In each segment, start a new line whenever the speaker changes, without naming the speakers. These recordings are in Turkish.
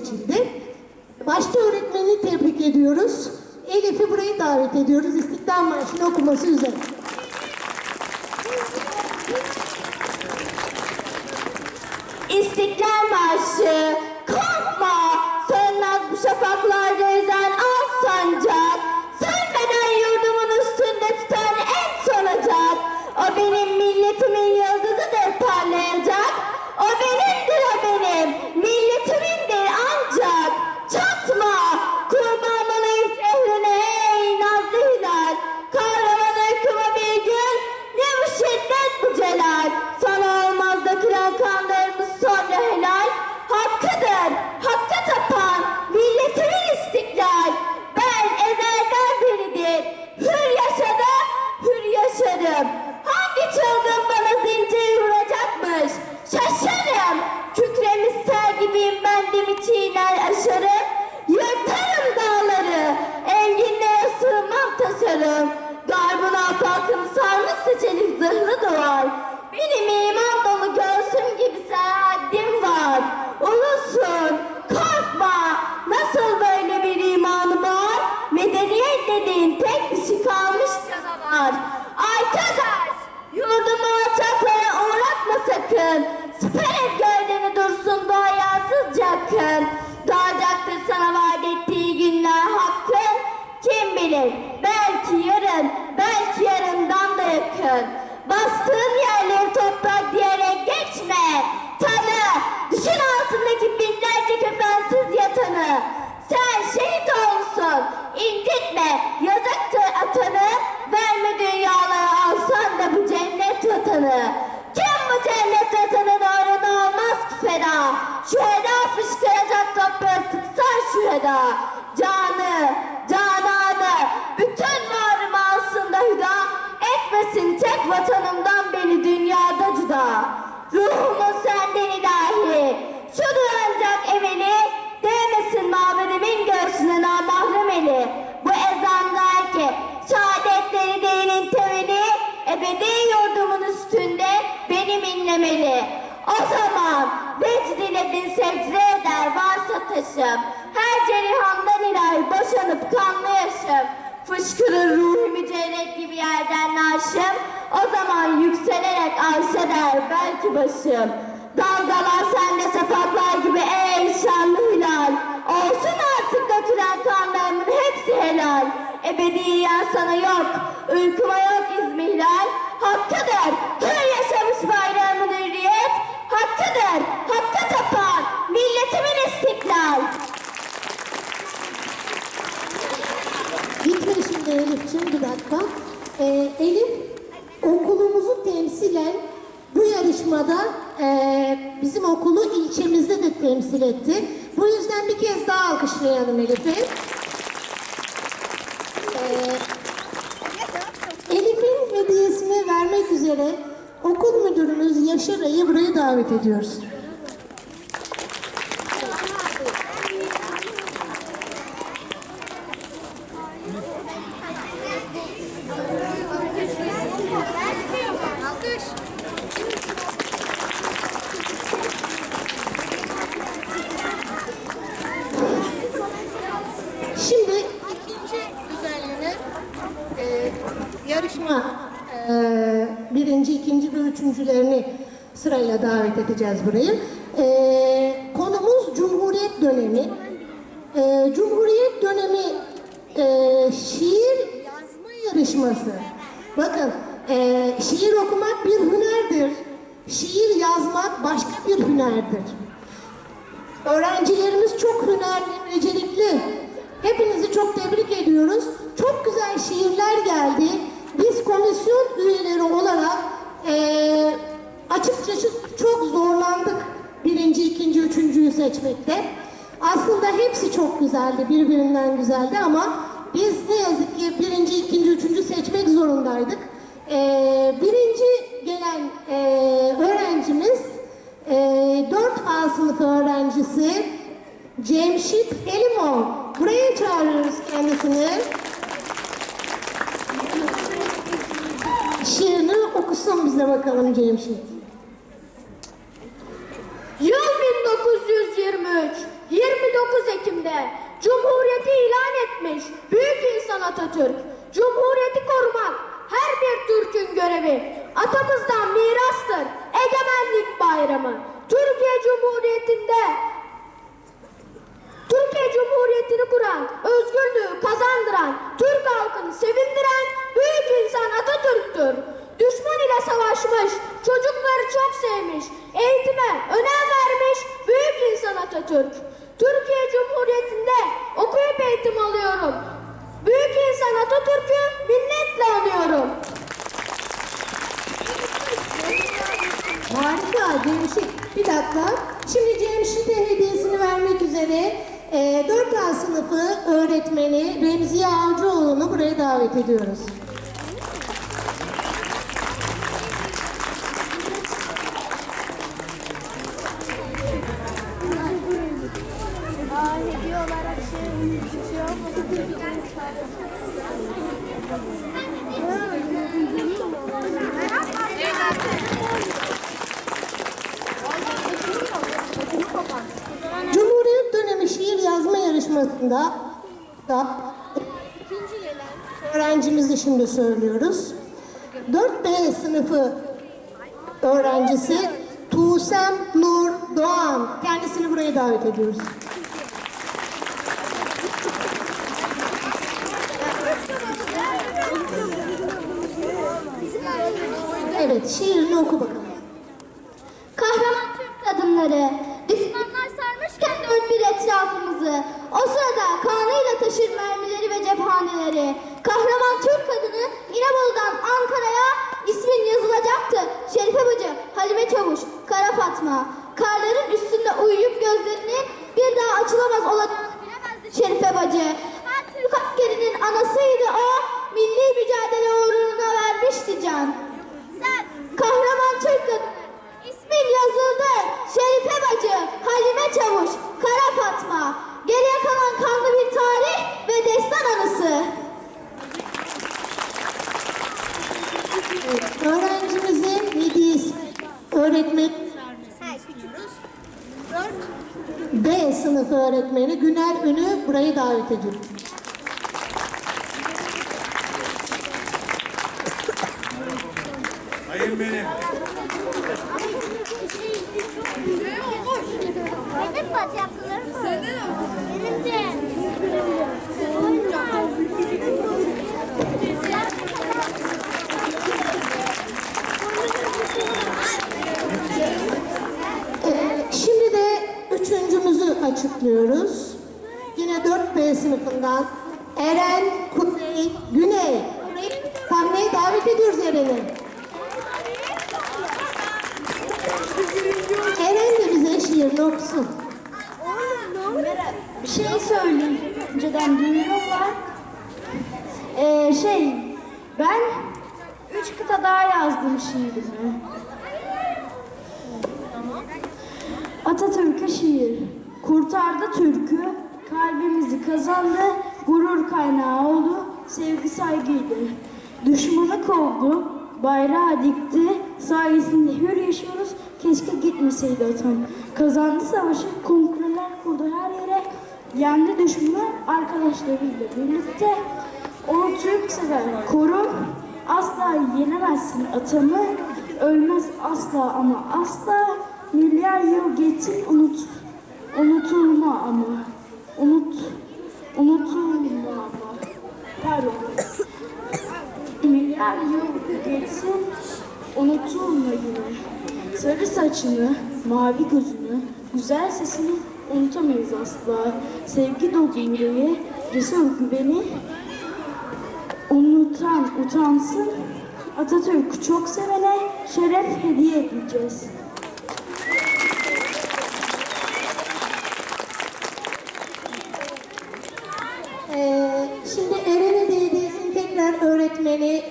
seçildi. Başta öğretmeni tebrik ediyoruz. Elif'i buraya davet ediyoruz. İstiklal Marşı'nı okuması üzere.
İstiklal Marşı nasıl böyle bir imanı var? Medeniyet dediğin tek dişi kalmış canavar. Arkadaş yurdumu vatanı. Kim bu cennet vatanı doğruna olmaz ki feda. Şüheda fışkıracak toprağa sıksan şüheda. Canı, cananı, bütün varım aslında hüda. Etmesin tek vatanımdan beni dünyada cüda. Ruhumu cerihamdan ilahi boşanıp kanlı yaşım. Fışkırır ruhi mücerret gibi yerden naşım. O zaman yükselerek arş eder belki başım. Dalgalar sende şafaklar gibi ey şanlı hilal. Olsun artık dökülen kanlarımın hepsi helal. Ebediyen sana yok, uykuma yok izmihlal. Hakkıdır, hür
yarışmada ee, bizim okulu ilçemizde de temsil etti. Bu yüzden bir kez daha alkışlayalım Elif'i. Ee, Elif'in hediyesini vermek üzere okul müdürümüz Yaşar Ay'ı buraya davet ediyoruz. Şimdi ikinci düzenlenen e, yarışma e, birinci, ikinci ve üçüncülerini sırayla davet edeceğiz buraya. E, konumuz Cumhuriyet dönemi. E, Cumhuriyet dönemi e, şiir yazma yarışması. Bakın e, şiir okumak bir hünerdir. Şiir yazmak başka bir hünerdir. Öğrencilerimiz çok hünerli, becerikli. Hepinizi çok tebrik ediyoruz. Çok güzel şiirler geldi. Biz komisyon üyeleri olarak eee açıkçası çok zorlandık birinci, ikinci, üçüncüyü seçmekte. Aslında hepsi çok güzeldi, birbirinden güzeldi ama biz ne yazık ki birinci, ikinci, üçüncü seçmek zorundaydık. Eee, birinci gelen eee, öğrencimiz ee, 4A sınıfı öğrencisi Cemşit Helimov. Buraya çağırıyoruz kendisini. Şiirini okusun bize bakalım Cemşit.
Yıl 1923, 24
Cumhuriyeti'nde Cumhuriyeti ilan etmiş büyük insan Atatürk. Cumhuriyeti korumak her bir Türk'ün görevi. Atamızdan mirastır egemenlik bayramı. Türkiye Cumhuriyeti'nde Türkiye Cumhuriyeti'ni kuran, özgürlüğü kazandıran, Türk halkını sevindiren büyük insan Atatürk'tür. Düşman ile savaşmış, çocukları çok sevmiş, eğitime önem vermiş büyük insan Atatürk. Türkiye Cumhuriyeti'nde okuyup eğitim alıyorum. Büyük insan Atatürk'ü minnetle anıyorum.
Harika Cemşit. Bir dakika. Şimdi Cemşit'e hediyesini vermek üzere e, 4A sınıfı öğretmeni Remziye Avcıoğlu'nu buraya davet ediyoruz. Cumhuriyet yarışmasında da öğrencimizi şimdi söylüyoruz. 4B sınıfı öğrencisi Tuğsem Nur Doğan. Kendisini buraya davet ediyoruz. Evet, şiirini oku bakalım.
Kahraman Türk kadınları, etrafımızı. O sırada kanıyla taşır mermileri ve cephaneleri. Kahraman Türk kadını İnebolu'dan Ankara'ya ismin yazılacaktı. Şerife Bacı, Halime Çavuş, Kara Fatma. Karların üstünde uyuyup gözlerini bir daha açılamaz olacağını
Öğrencimizin hediyesi öğretmen B sınıfı öğretmeni Güner Ünü burayı davet ediyorum.
Hayır benim.
Benim bacaklarım Benim de.
Ee, şimdi de üçüncümüzü açıklıyoruz. Yine 4B sınıfından Eren Kuzey Güney. Sahneye davet ediyoruz Eren'i. Eren de bize şiirini okusun.
Bir şey söyleyeyim. Önceden duyurum. Ee, şey, ben üç kıta daha yazdım şiirimi. Atatürk'e şiir. Kurtardı Türk'ü, kalbimizi kazandı, gurur kaynağı oldu, sevgi saygıydı. Düşmanı kovdu, bayrağı dikti, sayesinde hür yaşıyoruz, keşke gitmeseydi atam. Kazandı savaşı, konkurlar kurdu her yere, yendi düşmanı arkadaşlarıyla birlikte. Onu Türk sever, koru, asla yenemezsin atamı, ölmez asla ama asla, milyar yıl geçsin unut, unutulma ama, unut, unutulma ama, pardon. Milyar yıl geçsin unutulma yine. Sarı saçını, mavi gözünü, güzel sesini unutamayız asla. Sevgi dolu yüreği, cesur güveni unutan utansın. Atatürk'ü çok sevene şeref hediye edeceğiz.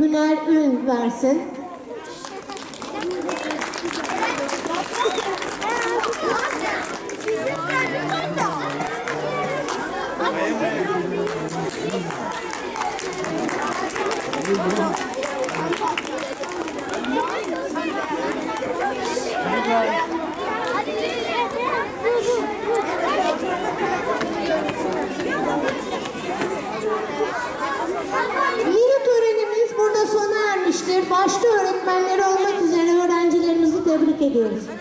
Güner Ün versin.
Hadi.
Ve başta